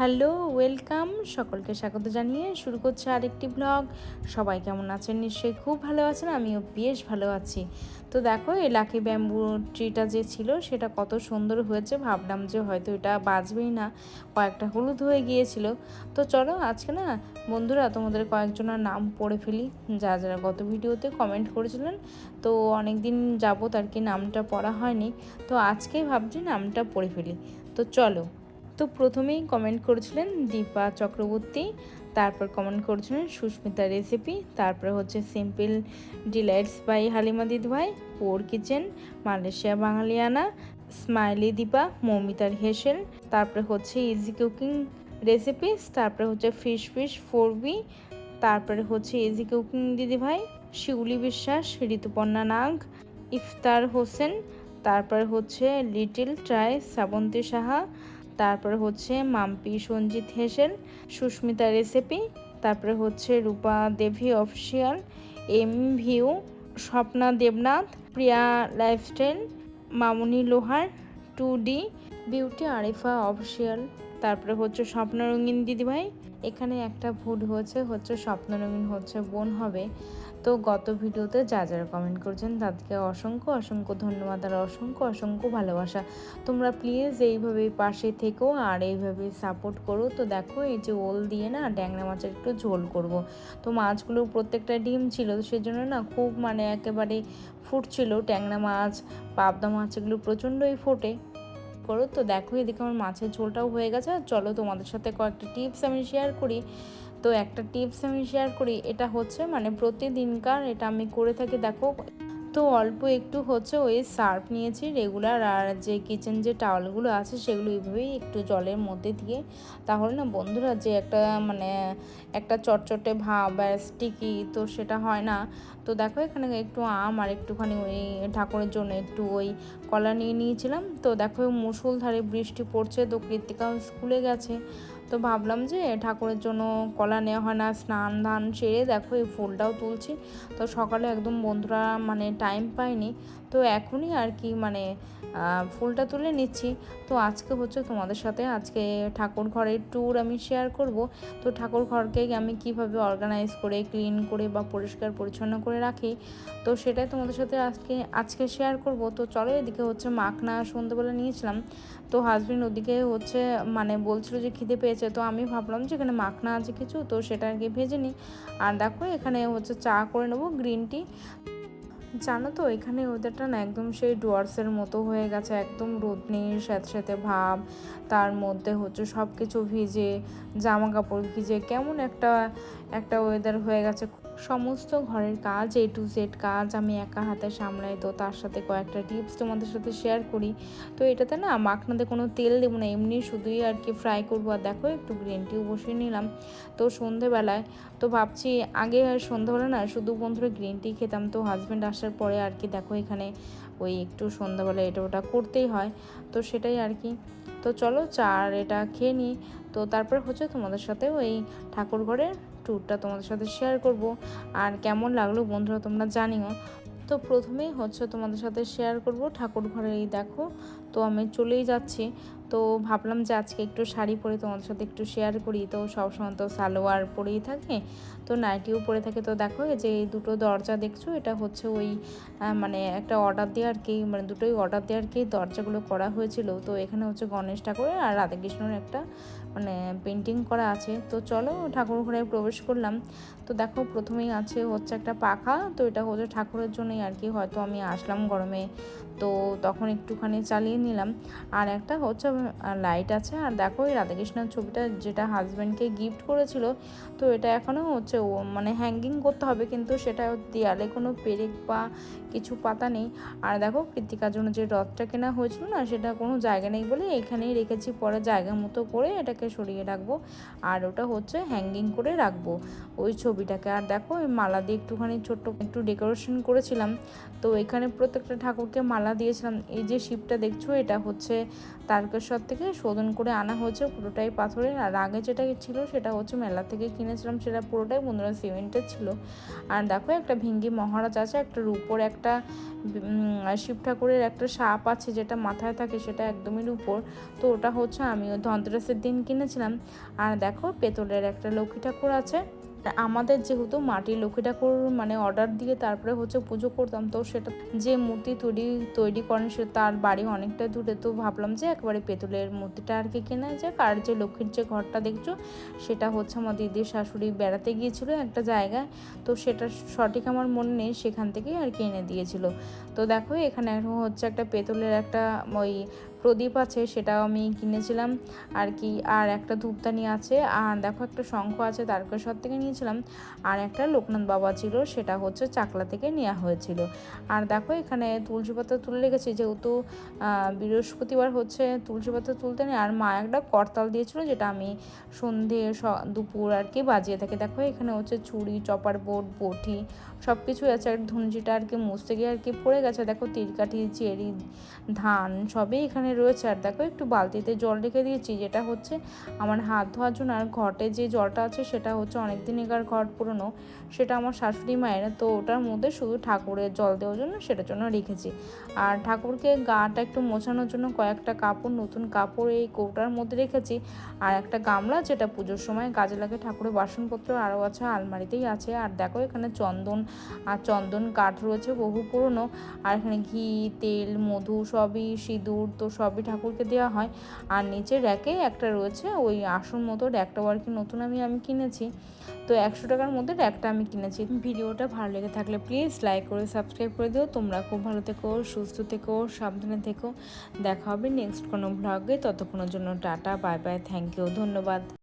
Hello, welcome. সকলকে স্বাগত জানিয়ে শুরু করছে আরেকটি ব্লগ। সবাই কেমন আছেন? নিশ্চয়ই খুব ভালো আছেন, আমিও বেশ ভালো আছি। তো দেখো, এই লাকি ব্যাম্বু ট্রিটা যে ছিল, সেটা কত সুন্দর হয়েছে। ভাবলাম যে হয়তো এটা বাজবেই না, কয়েকটা হলুদ হয়ে গিয়েছিল। তো চলো, আজকে না, বন্ধুরা, তোমাদের কয়েকজনের নাম পড়ে ফেলি। যা যারা গত ভিডিওতে কমেন্ট করেছিলেন, তো অনেক দিন যাবত আর কি নামটা পড়া হয়নি। তো আজকেই ভাবছি নামটা পড়ে ফেলি। তো চলো তো প্রথমেই কমেন্ট করেছিলেন দীপা চক্রবর্তী, তারপর কমেন্ট করেছিলেন সুস্মিতা রেসিপি তারপরে হচ্ছে সিম্পল ডিলাইটস বাই হালিমা দিদিভাই পোর কিচেন মালয়েশিয়া বাঙালিয়ানা স্মাইলি দীপা, মৌমিতার হেসেল, তারপরে হচ্ছে ইজি কুকিং রেসিপিস তারপরে হচ্ছে ফিশ ফিশ ফোর বি তারপরে হচ্ছে ইজি কুকিং দিদিভাই, শিউলি বিশ্বাস, ঋতুপর্ণা নাগ, ইফতার হোসেন, তারপরে হচ্ছে লিটিল ট্রাই শ্রাবন্তী সাহা তারপরে হচ্ছে মাম্পি সঞ্জিত হেসেন, সুস্মিতা রেসিপি, তারপরে হচ্ছে Rupa Devi official, M view, Swapna Debnath, Priya lifestyle, Mamuni Lohar, two D beauty Arifa official. তারপরে হচ্ছে স্বপ্ন রঙিন দিদিভাই। এখানে একটা ভুল হয়েছে, হচ্ছে স্বপ্ন রঙিন হচ্ছে বোন হবে। তো গত ভিডিওতে যা যারা কমেন্ট করছেন তাদেরকে অসংখ্য অসংখ্য ধন্যবাদ আর অসংখ্য অসংখ্য ভালোবাসা। তোমরা প্লিজ এইভাবে পাশে থেকো আর এইভাবে সাপোর্ট করো। তো দেখো এই যে ওল দিয়ে না ড্যাংরা মাছের একটু ঝোল করব। তো মাছগুলো প্রত্যেকটা ডিম ছিল, তো সেজন্য না খুব মানে একেবারে ফুটছিল ট্যাংরা মাছ, পাবদা মাছ এগুলো প্রচণ্ডই ফোটে। করো। তো দেখো, এদিকে আমার মাছের ঝোলটাও হয়ে গেছে। চলো তোমাদের সাথে কয়েকটা টিপস আমি শেয়ার করি। তো একটা টিপস আমি শেয়ার করি, এটা হচ্ছে মানে প্রতিদিনকার, এটা আমি করে থাকি। দেখো তো অল্প একটু হচ্ছে ওই সার্ফ নিয়েছি রেগুলার আর যে কিচেন যে টাওয়ালগুলো আছে সেগুলো এইভাবেই একটু জলের মধ্যে দিয়ে, তাহলে না বন্ধুরা যে একটা মানে একটা চটচটে ভাব বা স্টিকি তো সেটা হয় না। তো দেখো এখানে একটু আম আর একটুখানি ওই ঠাকুরের জন্য একটু ওই কলা নিয়ে নিয়েছিলাম। তো দেখো মুসুলধারে বৃষ্টি পড়ছে, তো কৃত্তিকা স্কুলে গেছে। তো ভাবলাম যে ঠাকুরের জন্য কলা নেওয়া হয় না, স্নান ধান সেরে দেখো এই ফুলটাও তুলছি। তো সকালে একদম বন্ধুরা মানে টাইম পাইনি। তো এখনই আর কি মানে ফুলটা তুলে নিচ্ছি। তো আজকে হচ্ছে তোমাদের সাথে আজকে ঠাকুর ঘরের ট্যুর আমি শেয়ার করব। তো ঠাকুর ঘরকে আমি কীভাবে অর্গানাইজ করে ক্লিন করে বা পরিষ্কার পরিচ্ছন্ন করে রাখি, তো সেটাই তোমাদের সাথে আজকে আজকে শেয়ার করব। তো চলো এদিকে হচ্ছে মাখনা সন্ধ্যেবেলা নিয়েছিলাম। তো হাজব্যান্ড ওদিকে হচ্ছে মানে বলছিল যে খিদে পেয়েছে। তো আমি ভাবলাম যে এখানে মাখনা আছে কিছু, তো সেটা আর কি ভেজে নিই। আর দেখো, এখানে হচ্ছে চা করে নেব, গ্রিন টি। জানো তো, এখানে ওদেরটা না একদম সেই ডুয়ার্সের মতো হয়ে গেছে, একদম রোদ নেই সাথে সাথে ভাব। তার মধ্যে হচ্ছে সব কিছু ভিজে জামা কাপড় ভিজে, কেমন একটা একটা ওয়েদার হয়ে গেছে। সমস্ত ঘরের কাজ এ টু জেড কাজ আমি একা হাতে সামলাই, তো তার সাথে কয়েকটা টিপস তোমাদের সাথে শেয়ার করি। তো এটাতে না মাখনাতে কোনো তেল দেবো না, এমনি শুধুই আর কি ফ্রাই করব। আর দেখো, একটু গ্রিন টিও বসিয়ে নিলাম। তো সন্ধেবেলায়, তো ভাবছি আগে সন্ধ্যাবেলা না, শুধু বন্ধুরা গ্রিন টি খেতাম। তো হাজব্যান্ড আসার পরে আর কি দেখো, এখানে ওই একটু সন্ধ্যাবেলা এটা ওটা করতেই হয়। তো সেটাই আর কি। তো চলো চার এটা খেয়ে নিই। তো তারপর হচ্ছে তোমাদের সাথে ওই ঠাকুর ঘরের ট্যুরটা তোমাদের সাথে শেয়ার করব। আর কেমন লাগল বন্ধুরা তোমরা জানিও। তো প্রথমেই হচ্ছে তোমাদের সাথে শেয়ার করব ঠাকুর ঘরে, এই দেখো। তো আমি চলেই যাচ্ছি। তো ভাবলাম যে আজকে একটু শাড়ি পরে তোমাদের সাথে একটু শেয়ার করি। তো সবসময় তো সালোয়ার পরেই থাকে, তো নাইটিও পরে থাকে। তো দেখো যে এই দুটো দরজা দেখছ, এটা হচ্ছে ওই মানে একটা অর্ডার দেওয়ার কি মানে দুটোই অর্ডার দেওয়ার কি দরজাগুলো করা হয়েছিল। তো এখানে হচ্ছে গণেশ ঠাকুরের আর রাধাকৃষ্ণের একটা মানে পেন্টিং করা আছে। তো চলো ঠাকুর ঘরে প্রবেশ করলাম। তো দেখো প্রথমেই আছে হচ্ছে একটা পাখা, তো এটা হচ্ছে ঠাকুরের জন্যই আর কি। হয়তো আমি আসলাম গরমে, তো তখন একটুখানি চালিয়ে নিলাম। আর একটা হচ্ছে লাইট আছে। আর দেখো এই রাধাকৃষ্ণের ছবিটা যেটা হাজব্যান্ডকে গিফট করেছিল, তো এটা এখনও হচ্ছে মানে হ্যাঙ্গিং করতে হবে, কিন্তু সেটা দেয়ালে কোনো পেরেক বা কিছু পাতা নেই। আর দেখো কৃতিকার জন্য যে রথটা কেনা হয়েছিল না, সেটা কোনো জায়গা নেই বলে এখানেই রেখেছি, পরে জায়গা মতো করে এটাকে সরিয়ে রাখব। আর ওটা হচ্ছে হ্যাঙ্গিং করে রাখব। ওই ছবিটাকে। আর দেখো ওই মালা দিয়ে একটুখানি ছোট্ট একটু ডেকোরেশন করেছিলাম। তো এখানে প্রত্যেকটা ঠাকুরকে মালা দিয়েছিলাম। এই যে শিবটা দেখছ, এটা হচ্ছে তারকেশ্বর থেকে শোধন করে আনা হয়েছে পুরোটাই পাথরের। আর আগে যেটা ছিল, সেটা হচ্ছে মেলা থেকে কিনেছিলাম, সেটা পুরোটাই বন্ধুরা সিমেন্টের ছিল। আর দেখো, একটা ভিঙ্গি মহারাজ আছে, একটা রূপোর একটা শিব ঠাকুরের একটা সাপ আছে, যেটা মাথায় থাকে, সেটা একদমই উপর তো ওটা হচ্ছে আমি ধনতেরাসের দিন কিনেছিলাম। আর দেখো, পেতলের একটা লক্ষ্মী ঠাকুর আছে। আমাদের যেহেতু মাটির লক্ষ্মী ঠাকুর মানে অর্ডার দিয়ে তারপরে হচ্ছে পুজো করতাম, তো সেটা যে মূর্তি তৈরি তৈরি করেন সে তার বাড়ি অনেকটা দূরে, তো ভাবলাম যে একবারে পেতলের মূর্তিটা আর কি কেনা যাক। আর যে লক্ষ্মীর যে ঘরটা দেখছ, সেটা হচ্ছে আমার দিদির শাশুড়ি বেড়াতে গিয়েছিল একটা জায়গায়, তো সেটা সঠিক আমার মনে নেই, সেখান থেকেই আর কি এনে দিয়েছিল। তো দেখো এখানে এখন হচ্ছে একটা পেতলের একটা ওই প্রদীপ আছে সেটাও আমি কিনেছিলাম। আর কি, আর একটা ধূপদানি আছে, আর দেখো একটা শঙ্খ আছে তারকেশ্বর থেকে নিয়েছিলাম। আর একটা লোকনাথ বাবা ছিল, সেটা হচ্ছে চাকলা থেকে নেওয়া হয়েছিল। আর দেখো এখানে তুলসী পাতা তুলে রেখেছি, যেহেতু বৃহস্পতিবার হচ্ছে তুলসী পাতা তুলতে নেই। আর মা একটা করতাল দিয়েছিল, যেটা আমি সন্ধে দুপুর আর কি বাজিয়ে থাকি। দেখো এখানে হচ্ছে চুড়ি চপার বোর্ড, বটি সব কিছুই আছে। আর ধুনজিটা আর কি মুছতে গিয়ে আর কি পড়ে গেছে। দেখো তিলকাঠি চেরি, ধান, সবই এখানে রয়েছে আর দেখো একটু বালতিতে জল রেখে দিয়েছি, যেটা হচ্ছে আমার হাত ধোয়ার জন্য। আর ঘটে যে জলটা আছে সেটা হচ্ছে অনেক দিনকার ঘট পুরনো, সেটা আমার শাশুড়ি মায়ের। তো ওটার মধ্যে শুধু ঠাকুরের জল দেওয়ার জন্য সেটার জন্য রেখেছি। আর ঠাকুরকে গাটা একটু মোছানোর জন্য কয়েকটা কাপড়, নতুন কাপড় এই কৌটার মধ্যে রেখেছি। আর একটা গামলা যেটা পুজোর সময় কাজে লাগে ঠাকুরের বাসনপত্র, আরও আছে আলমারিতেই আছে। আর দেখো এখানে চন্দন, আর চন্দন কাঠ রয়েছে বহু পুরনো। আর এখানে ঘি, তেল, মধু সবই সিঁদুর, তো সবই ঠাকুরকে দেওয়া হয়। আর নিচে র্যাকে একটা রয়েছে, ওই আসন মতো র্যাকটাও আর কি নতুন আমি আমি কিনেছি। তো একশো টাকার মধ্যে র্যাকটা আমি কিনেছি। ভিডিওটা ভালো লেগে থাকলে প্লিজ লাইক করে, সাবস্ক্রাইব করে দিও। তোমরা খুব ভালো থেকো, সুস্থ থেকো, সাবধানে থেকো। দেখা হবে নেক্সট কোনো ব্লগে ততক্ষণের জন্য tata, bye bye thank you ধন্যবাদ।